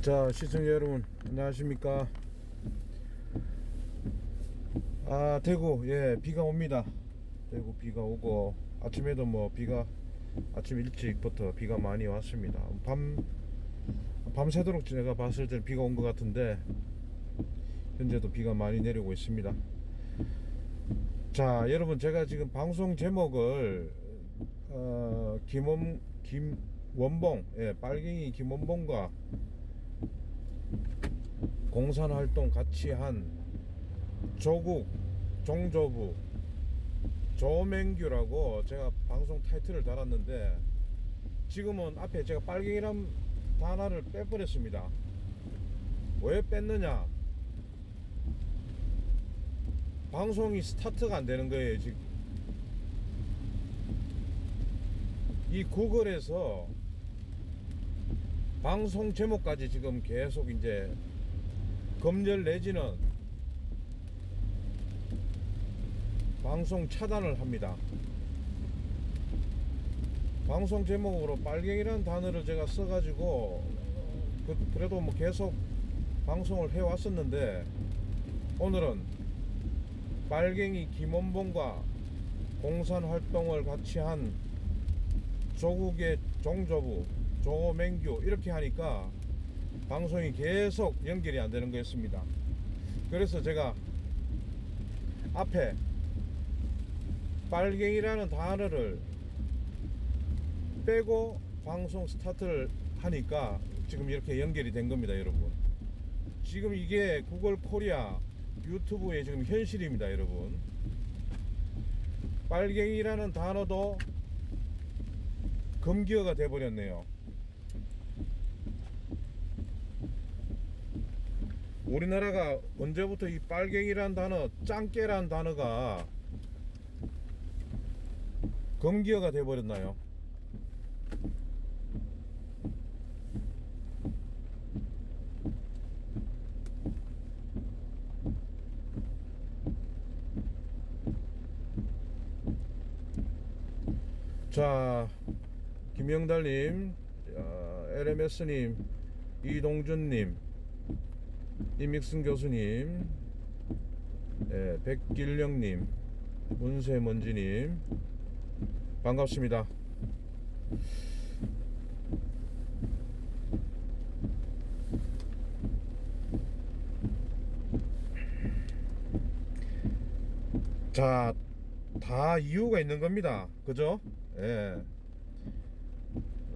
자 시청자 여러분 안녕하십니까? 아 대구 예 비가 옵니다. 대구 비가 오고 아침에도 뭐 비가 아침 일찍부터 비가 많이 왔습니다. 밤 밤새도록 제가 봤을 때는 비가 온 것 같은데 현재도 비가 많이 내리고 있습니다. 자 여러분 제가 지금 방송 제목을 어, 김원 김원봉 예 빨갱이 김원봉과 공산활동 같이 한 조국 종조부 조맹규라고 제가 방송 타이틀을 달았는데 지금은 앞에 제가 빨갱이란 단어를 빼버렸습니다. 왜 뺐느냐? 방송이 스타트가 안 되는 거예요 지금. 이 구글에서 방송 제목까지 지금 계속 이제 검열 내지는 방송 차단을 합니다. 방송 제목으로 빨갱이라는 단어를 제가 써가지고 그, 그래도 뭐 계속 방송을 해왔었는데 오늘은 빨갱이 김원봉과 공산 활동을 같이 한 조국의 종조부 조맹규 이렇게 하니까 방송이 계속 연결이 안 되는 거였습니다. 그래서 제가 앞에 빨갱이라는 단어를 빼고 방송 스타트를 하니까 지금 이렇게 연결이 된 겁니다, 여러분. 지금 이게 구글 코리아 유튜브의 지금 현실입니다, 여러분. 빨갱이라는 단어도 금기어가 돼버렸네요. 우리나라가 언제부터 이 빨갱이란 단어, 짱깨란 단어가 검기어가 돼버렸나요? 자, 김영달님, 어, LMS님, 이동준님, 이믹슨 교수님, 예, 백길령님, 문세먼지님, 반갑습니다. 자, 다 이유가 있는 겁니다. 그죠? 예.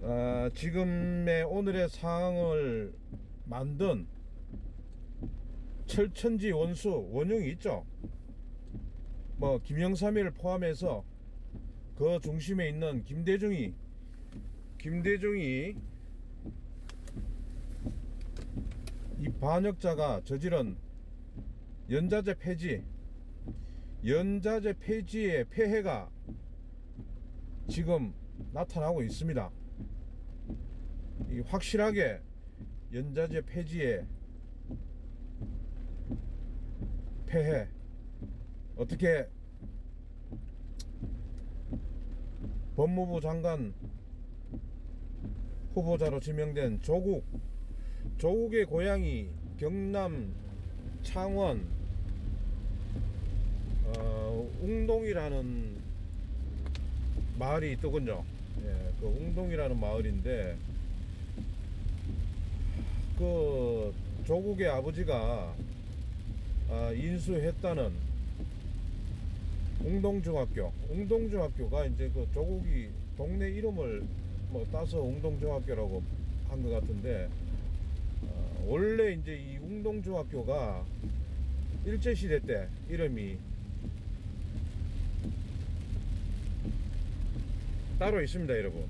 아, 지금의 오늘의 상황을 만든 철천지 원수 원흉이 있죠. 뭐 김영삼이를 포함해서 그 중심에 있는 김대중이 김대중이 이 반역자가 저지른 연자제 폐지 연자제 폐지의 폐해가 지금 나타나고 있습니다. 이 확실하게 연자제 폐지의 폐해 어떻게 법무부 장관 후보자로 지명된 조국 조국의 고향이 경남 창원 어, 웅동이라는 마을이 있더군요. 예, 그 웅동이라는 마을인데 그 조국의 아버지가 아, 인수했다는 웅동중학교. 웅동중학교가 이제 그 조국이 동네 이름을 뭐 따서 웅동중학교라고 한 것 같은데 어, 원래 이제 이 웅동중학교가 일제시대 때 이름이 따로 있습니다 여러분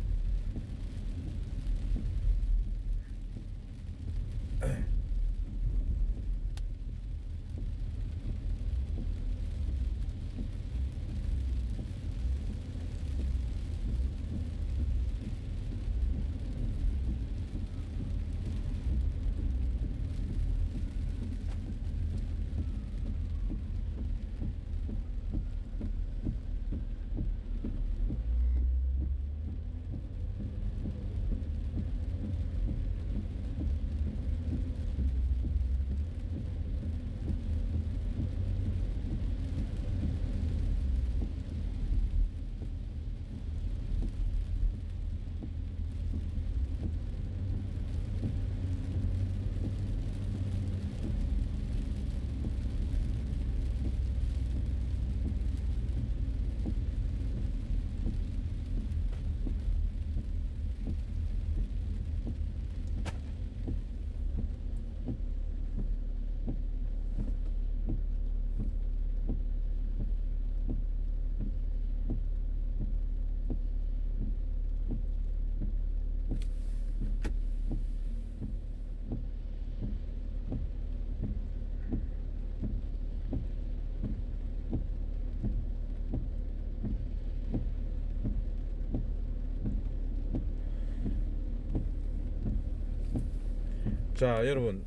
자 여러분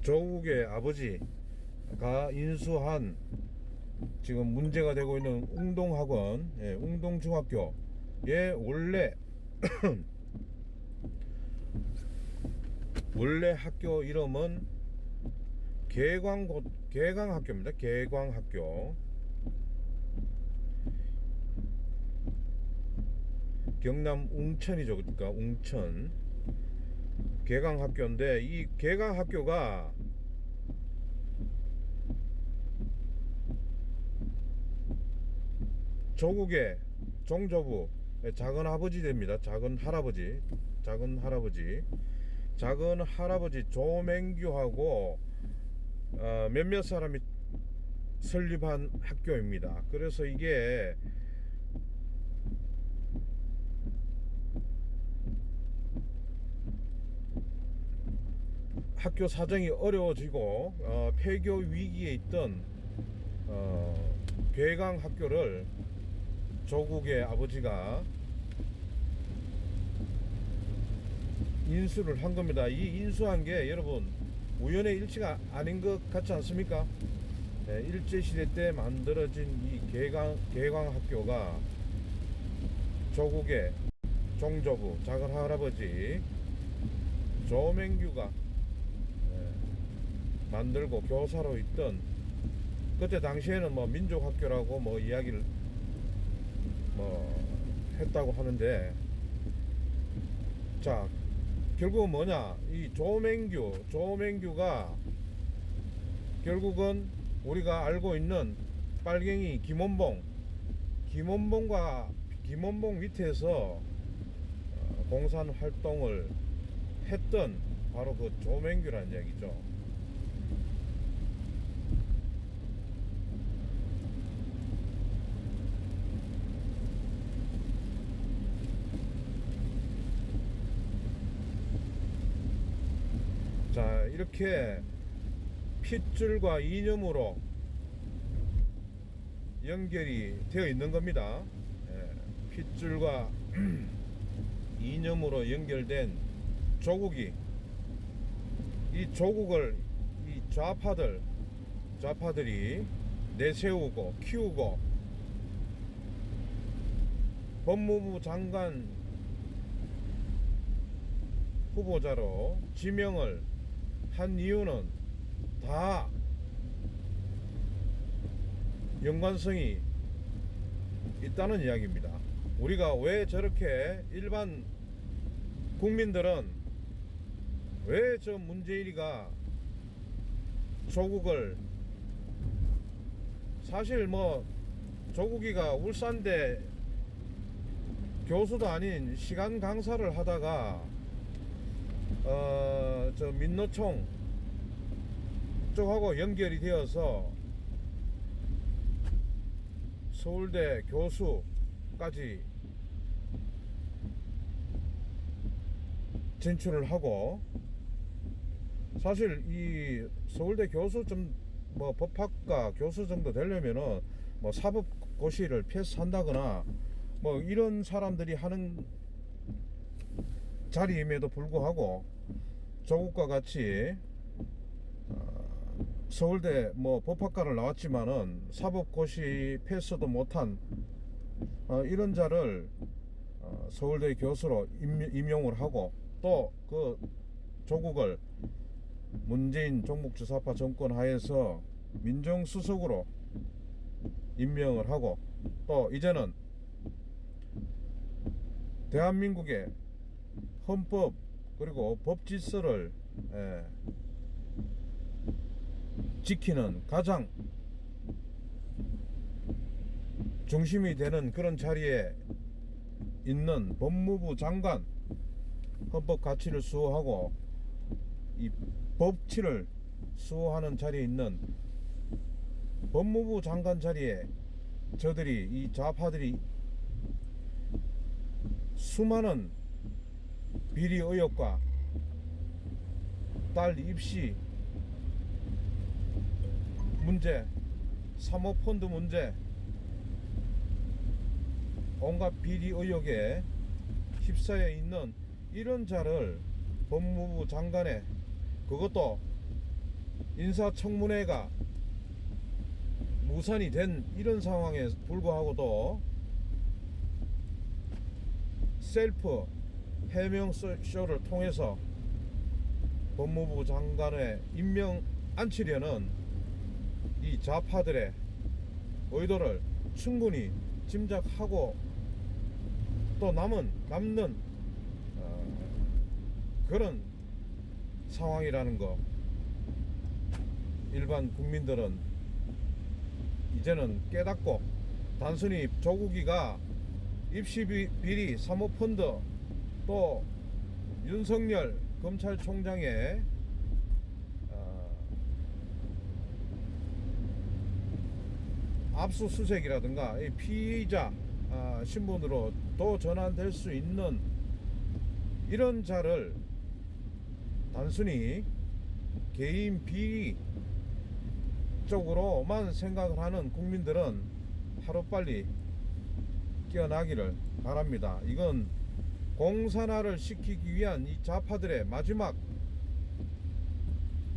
조국의 아버지가 인수한 지금 문제가 되고 있는 웅동학원 예, 웅동중학교의 원래 원래 학교 이름은 개광고 개광학교입니다. 개광학교 경남 웅천이죠. 그러니까 웅천 개강학교인데 이 개강학교가 조국의 종조부 작은 아버지 됩니다. 작은 할아버지, 작은 할아버지, 작은 할아버지 조맹규하고 어, 몇몇 사람이 설립한 학교입니다. 그래서 이게 학교 사정이 어려워지고 어, 폐교 위기에 있던 어, 괴강 학교를 조국의 아버지가 인수를 한 겁니다. 이 인수한 게 여러분 우연의 일치가 아닌 것 같지 않습니까? 네, 일제 시대 때 만들어진 이 개강 개강 학교가 조국의 종조부 작은 할아버지 조맹규가 예, 만들고 교사로 있던 그때 당시에는 뭐 민족학교라고 뭐 이야기를 뭐 했다고 하는데 자 결국은 뭐냐 이 조맹규 조맹규가 결국은 우리가 알고 있는 빨갱이 김원봉 김원봉과 김원봉 밑에서 어, 공산 활동을 했던 바로 그 조맹규라는 얘기죠. 자 이렇게 핏줄과 이념으로 연결이 되어 있는 겁니다. 예, 핏줄과 이념으로 연결된 조국이 이 조국을 이 좌파들 좌파들이 내세우고 키우고 법무부 장관 후보자로 지명을 한 이유는 다 연관성이 있다는 이야기입니다. 우리가 왜 저렇게 일반 국민들은 왜 저 문재인이가 조국을 사실 뭐 조국이가 울산대 교수도 아닌 시간 강사를 하다가 어 저 민노총 쪽하고 연결이 되어서 서울대 교수까지 진출을 하고 사실 이 서울대 교수 좀 뭐 법학과 교수 정도 되려면은 뭐 사법고시를 패스한다거나 뭐 이런 사람들이 하는 자리임에도 불구하고 조국과 같이 어, 서울대 뭐 법학과를 나왔지만은 사법고시 패스도 못한 어, 이런 자를 어, 서울대 교수로 임- 임용을 하고 또 그 조국을 문재인 종북주사파 정권 하에서 민정수석으로 임명을 하고 또 이제는 대한민국의 헌법 그리고 법 질서를 예, 지키는 가장 중심이 되는 그런 자리에 있는 법무부 장관 헌법 가치를 수호하고 이 법치를 수호하는 자리에 있는 법무부 장관 자리에 저들이 이 좌파들이 수많은 비리 의혹과 딸 입시 문제, 사모펀드 문제, 온갖 비리 의혹에 휩싸여 있는 이런 자를 법무부 장관의 그것도 인사청문회가 무산이 된 이런 상황에 불구하고도 셀프 해명 쇼- 쇼를 통해서 법무부 장관의 임명 안치려는 이 좌파들의 의도를 충분히 짐작하고 또 남은 남는 어, 그런 상황이라는 거 일반 국민들은 이제는 깨닫고 단순히 조국이가 입시 비- 비리 사모펀드 또 윤석열 검찰총장의 어, 압수수색이라든가 이 피의자 아, 신분으로 또 전환될 수 있는 이런 자를 단순히 개인 비리 쪽으로만 생각을 하는 국민들은 하루빨리 깨어나기를 바랍니다. 이건 공산화를 시키기 위한 이 좌파들의 마지막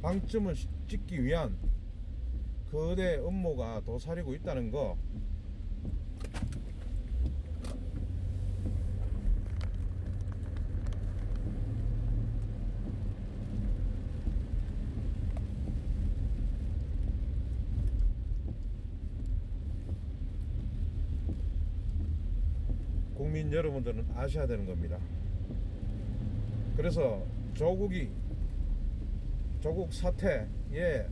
방점을 시- 찍기 위한 거대 음모가 도사리고 있다는 거 국민 여러분들은 아셔야 되는 겁니다. 그래서 조국이 조국 사태에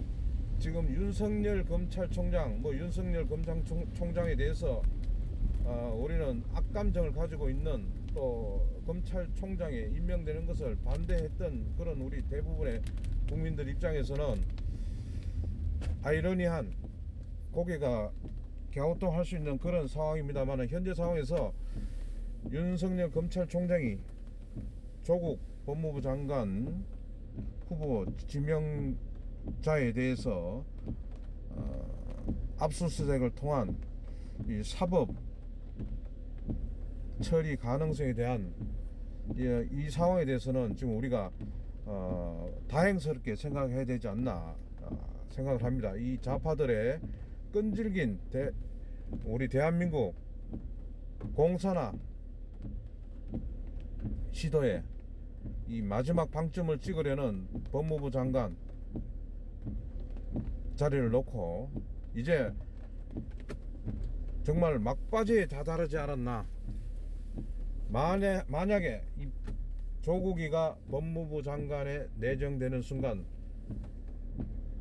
지금 윤석열 검찰총장 뭐 윤석열 검찰총장에 대해서 어, 우리는 악감정을 가지고 있는 또 검찰총장에 임명되는 것을 반대했던 그런 우리 대부분의 국민들 입장에서는 아이러니한 고개가 갸우뚱할 수 있는 그런 상황입니다만 현재 상황에서 윤석열 검찰총장이 조국 법무부 장관 후보 지명자에 대해서 어, 압수수색을 통한 이 사법 처리 가능성에 대한 이, 이 상황에 대해서는 지금 우리가 어, 다행스럽게 생각해야 되지 않나 어, 생각을 합니다. 이 좌파들의 끈질긴 대, 우리 대한민국 공산화 시도에 이 마지막 방점을 찍으려는 법무부 장관 자리를 놓고 이제 정말 막바지에 다다르지 않았나. 만약, 만약에 이 조국이가 법무부 장관에 내정되는 순간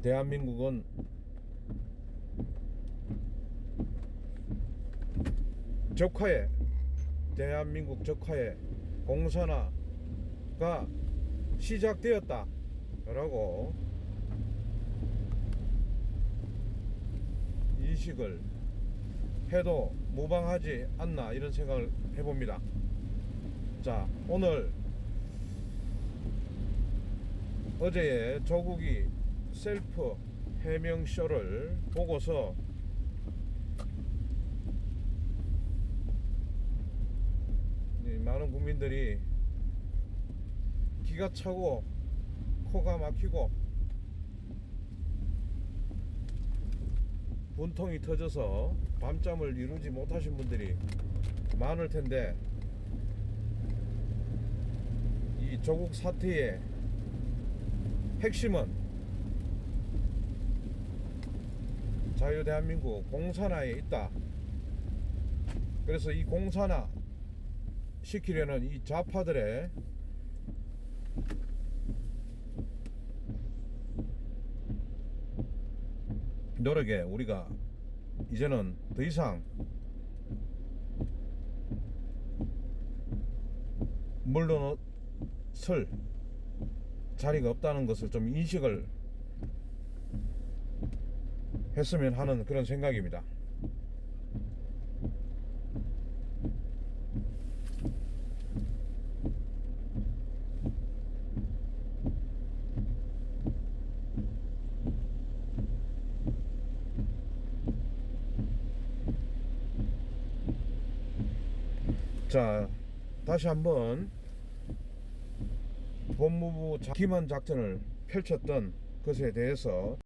대한민국은 적화에 대한민국 적화에 공산화가 시작되었다. 라고 인식을 해도 무방하지 않나 이런 생각을 해봅니다. 자 오늘 어제의 조국이 셀프 해명쇼를 보고서 이 많은 국민들이 기가 차고 코가 막히고 분통이 터져서 밤잠을 이루지 못하신 분들이 많을 텐데 이 조국 사태의 핵심은 자유 대한민국 공산화에 있다. 그래서 이 공산화 시키려는 이 좌파들의 노력에 우리가 이제는 더 이상 물러설 자리가 없다는 것을 좀 인식을 했으면 하는 그런 생각입니다. 자, 다시 한번 법무부 자- 기만 작전을 펼쳤던 것에 대해서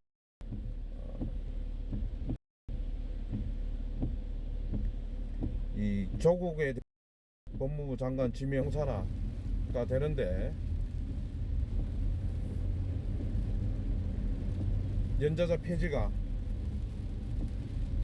어, 이 조국의 법무부 장관 지명 사라가 되는데 연자자 폐지가